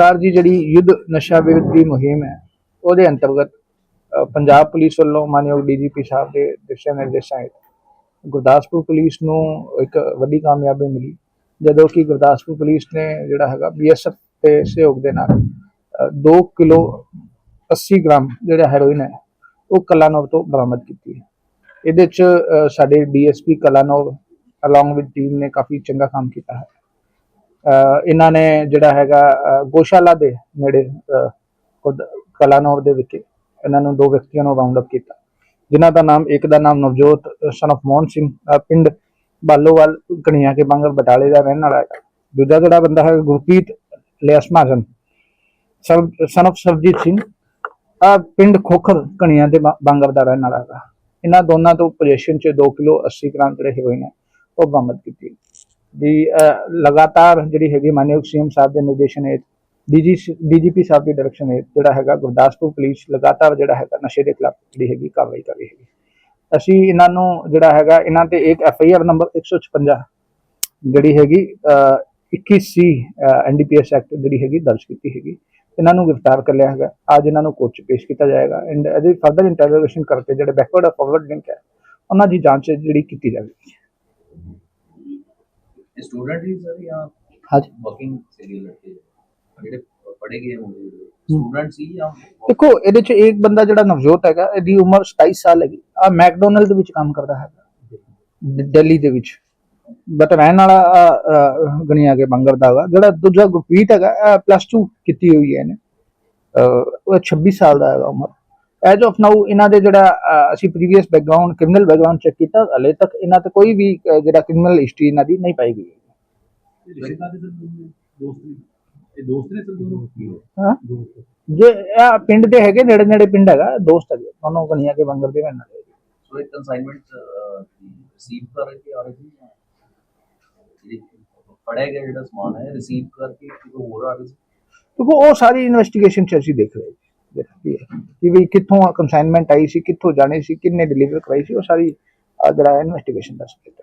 ਸਰਕਾਰ ਜੀ ਜਿਹੜੀ ਯੁੱਧ ਨਸ਼ਾ ਵਿਰੁੱਧ ਦੀ ਮੁਹਿੰਮ ਹੈ ਉਹਦੇ ਅੰਤਰਗਤ ਪੰਜਾਬ ਪੁਲਿਸ ਵੱਲੋਂ ਮਾਨਯੋਗ ਡੀਜੀਪੀ ਸਾਹਿਬ ਦੇ ਦਿਸ਼ਾ ਨਿਰਦੇਸ਼ਾਂ ਹੇਠ ਗੁਰਦਾਸਪੁਰ ਪੁਲਿਸ ਨੂੰ ਇੱਕ ਵੱਡੀ ਕਾਮਯਾਬੀ ਮਿਲੀ। ਜਦੋਂ ਕਿ ਗੁਰਦਾਸਪੁਰ ਪੁਲਿਸ ਨੇ ਜਿਹੜਾ ਹੈਗਾ ਬੀਐਸਐਫ ਦੇ ਸਹਿਯੋਗ ਦੇ ਨਾਲ 2 ਕਿਲੋ 80 ਗ੍ਰਾਮ ਜਿਹੜਾ ਹੈਰੋਇਨ ਹੈ ਉਹ ਕਲਾਨੌਰ ਤੋਂ ਬਰਾਮਦ ਕੀਤੀ ਹੈ। ਇਹਦੇ ਚ ਅ, ਸਾਡੇ DSP Kalanaur along with team ਨੇ ਕਾਫੀ ਚੰਗਾ ਕੰਮ ਕੀਤਾ ਹੈ। ਇਹਨਾਂ ਨੇ ਜਿਹੜਾ ਹੈਗਾ ਗੋਸ਼ਾਲਾ ਦੇ ਨੇੜੇ ਖੁਦ ਕਲਾਨੌਰ ਦੇ ਵਿੱਚ ਇਹਨਾਂ ਨੂੰ ਦੋ ਵਿਅਕਤੀਆਂ ਨੂੰ ਰਾਉਂਡ ਅਪ ਕੀਤਾ ਜਿਨ੍ਹਾਂ ਦਾ ਨਾਮ ਇੱਕ ਦਾ ਨਾਮ ਨਵਜੋਤ ਸਨ of ਮੋਹਨ ਸਿੰਘ ਅ, ਪਿੰਡ ਬਾਲੋਵਾਲ ਕਣੀਆਂ ਕੇ ਬੰਗਰ ਬਟਾਲੇ ਦਾ ਰਹਿਣ ਵਾਲਾ ਹੈ ਦੂਜਾ ਜਿਹੜਾ ਬੰਦਾ ਹੈ ਗੁਰਪ੍ਰੀਤ ਲਿਆਸ ਮਹਾਜਨ ਸਨ of ਸਰਜੀਤ ਸਿੰਘ ਆ ਪਿੰਡ ਖੋਖਰ ਕਣੀਆਂ ਦੇ ਬਾਂਗਰ ਦਾ ਰਹਿਣ ਵਾਲਾ ਹੈਗਾ। ਇਹਨਾਂ ਦੋਨਾਂ ਤੋਂ ਪੋਜੀਸ਼ਨ 'ਚ 2 ਕਿਲੋ 80 ਗ੍ਰਾਮ ਜਿਹੜੇ ਹੈਰੋਇਨ ਹੈ ਉਹ ਬਰਾਮਦ ਕੀਤੀ ਦੀ ਲਗਾਤਾਰ ਜਿਹੜੀ ਹੈਗੀ ਮਾਨਯੋਗ ਸੀਐਮ ਸਾਹਿਬ ਦੇ ਨਿਰਦੇਸ਼ਨ ਹੇਠ ਡੀਜੀ ਡੀਜੀਪੀ ਸਾਹਿਬ ਦੀ ਡਾਇਰੈਕਸ਼ਨ ਹੇਠ ਜਿਹੜਾ ਹੈਗਾ ਗੁਰਦਾਸਪੁਰ ਪੁਲਿਸ ਲਗਾਤਾਰ ਜਿਹੜਾ ਹੈਗਾ ਨਸ਼ੇ ਦੇ ਖਿਲਾਫ ਜਿਹੜੀ ਹੈਗੀ ਕਾਰਵਾਈ ਕਰ ਰਹੀ ਹੈਗੀ। ਅਸੀਂ ਇਹਨਾਂ ਨੂੰ ਜਿਹੜਾ ਹੈਗਾ ਇਹਨਾਂ ਤੇ ਇੱਕ ਐਫ ਨੰਬਰ 156 ਜਿਹੜੀ ਹੈਗੀ ਅਹ, 21 ਸੀ ਐਨਡੀਪੀਐਸ ਐਕਟ ਜਿਹੜੀ ਹੈਗੀ ਦਰਜ ਕੀਤੀ ਹੈਗੀ। ਇਹਨਾਂ ਨੂੰ ਗ੍ਰਿਫਤਾਰ ਕਰ ਲਿਆ ਹੈਗਾ। ਅੱਜ ਇਹਨਾਂ ਨੂੰ ਕੋਰਟ 'ਚ ਪੇਸ਼ ਕੀਤਾ ਜਾਏਗਾ। ਐਂਡ ਇਹਦੀ ਫਰਦਰ ਇੰਟਰੋਗੇਸ਼ਨ ਕਰਕੇ ਜਿਹੜੇ ਬੈਕਵਰਡ ਔਰ ਫਾਰਵਰਡ ਲਿੰਕ ਹੈ ਉਹਨਾਂ ਦੀ ਜਾਂਚ ਜਿਹੜੀ ਕੀਤੀ ਜਾਵੇਗੀ। स्टूडेंट ही सर या ਹਾਂਜੀ वर्किंग सीरियल लड़के ਜਿਹੜੇ ਪੜ੍ਹੇ ਗਏ ਹੋਣਗੇ ਸਟੂਡੈਂਟ ਸੀ ਜਾਂ ਦੇਖੋ ਇਹਦੇ 'ਚ ਇੱਕ ਬੰਦਾ ਜਿਹੜਾ ਨਵਜੋਤ ਹੈਗਾ ਇਹਦੀ ਉਮਰ 27 ਸਾਲ ਹੈਗੀ ਆ ਮੈਕਡੋਨਲਡ ਦੇ ਵਿੱਚ ਕੰਮ ਕਰਦਾ ਹੈਗਾ ਦ- ਦਿੱਲੀ ਦੇ ਵਿੱਚ ਬਟ ਰਹਿਣ ਵਾਲਾ ਅਹ, ਅਹ, ਗਣਿਆ ਕੇ ਬੰਗਰ ਦਾ ਹੈਗਾ ਜਿਹੜਾ ਦੂਜਾ ਗੁਰਪ੍ਰੀਤ ਹੈਗਾ ਪਲੱਸ 2 ਕੀਤੀ ਹੋਈ ਹੈ ਇਹਨੇ ਅਹ, ਉਹ 26 ਸਾਲ ਦਾ ਹੈਗਾ ਉਮਰ ਐਜ ਆਫ ਨਾਊ ਇਹਨਾਂ ਦੇ ਜਿਹੜਾ ਅਸੀਂ previous background criminal background check ਕੀਤਾ ਹਲੇ ਤੱਕ ਇਹਨਾਂ ਤੇ ਕੋਈ ਵੀ ਜਿਹੜਾ ਕ੍ਰਿਮੀਨਲ ਹਿਸਟਰੀ ਇਹਨਾਂ ਦੀ ਨਹੀਂ ਪਾਈ ਗਈ ਹੈ। ਇਹ ਹਾਂ? ਜੇ ਇਹ ਪਿੰਡ ਦੇ ਹੈਗੇ ਨੇੜੇ ਨੇੜੇ ਪਿੰਡ ਹੈਗਾ ਦੋਸਤ ਹੈਗੇ ਦੋਨੋਂ ਗਣਿਆ ਕੇ ਬੰਗਰ ਦੇ ਵਾਲੇ ਸੋ ਇੱਕ ਕਨਸਾਈਨਮੈਂਟ ਰਿਸੀਵ ਕਰਕੇ ਆ ਰਹੇ ਜਿਹੜੀ ਪੜਿਆ ਗਿਆ ਜਿਹੜਾ ਸਮਾਨ ਹੈ ਰਿਸੀਵ ਕਰਕੇ ਕਿਤੋਂ ਹੋਰ ਆ ਰਿਹਾ ਸੀ? ਕਿਉਂਕਿ ਉਹ ਸਾਰੀ ਇਨਵੈਸਟੀਗੇਸ਼ਨ ਚ ਅਸੀਂ ਦੇਖ ਰਹੇ ਹਾਂ। ਦੇਖੀ ਹੈ ਕਿ ਵੀ ਕਿੱਥੋਂ ਕੰਸਾਈਨਮੈਂਟ ਆਈ ਸੀ, ਕਿੱਥੋਂ ਜਾਣੀ ਸੀ, ਕਿੰਨੇ ਡਿਲੀਵਰ ਕਰਾਈ ਸੀ, ਉਹ ਸਾਰੀ ਜਿਹੜਾ ਇਨਵੈਸਟੀਗੇਸ਼ਨ ਦਾ ਸਬਜੈਕਟ